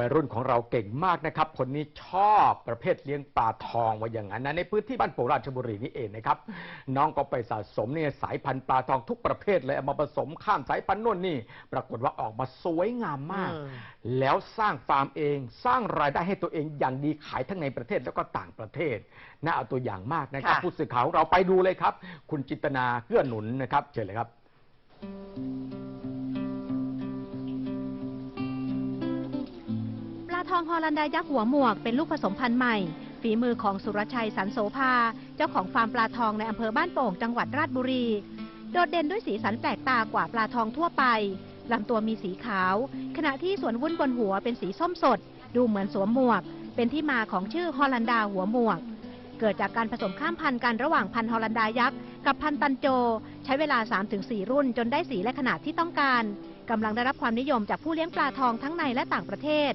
วัยรุ่นของเราเก่งมากนะครับ คนนี้ชอบประเภทเลี้ยงปลาทองว่าอย่างนั้นนะในพื้นที่บ้านโป่งราชบุรีนี่เองนะครับ น้องก็ไปสะสมเนี่ยสายพันธุ์ปลาทองทุกประเภทเลยเอามาผสมข้ามสายพันธุ์นู่นนี่ ปรากฏว่าออกมาสวยงามมากเออแล้วสร้างฟาร์มเองสร้างรายได้ให้ตัวเองอย่างดีขายทั้งในประเทศแล้วก็ต่างประเทศน่าเอาตัวอย่างมากนะครับค่ะผู้สื่อข่าวของเราไปดูเลยครับ คุณจินตนาเกื้อหนุนนะครับเชิญเลยครับ ทองฮอลันดายักษ์หัวหมวกเป็นลูกผสมพันธุ์ใหม่ ฝีมือของสุรชัยสันโสภา เจ้าของฟาร์มปลาทองในอำเภอบ้านโป่งจังหวัดราชบุรี โดดเด่นด้วยสีสันแปลกตากว่าปลาทองทั่วไปลำตัวมีสีขาว ขณะที่ส่วนวุ้นบนหัวเป็นสีส้มสด ดูเหมือนสวมหมวก เป็นที่มาของชื่อฮอลันดาหัวหมวก เกิดจากการผสมข้ามพันธุ์กันระหว่างพันธุ์ฮอลันดายักษ์กับพันธุ์ตันโจ ใช้เวลา 3-4 รุ่นจนได้สีและขนาดที่ต้องการกำลังได้รับความนิยมจากผู้เลี้ยงปลาทองทั้งในและต่างประเทศ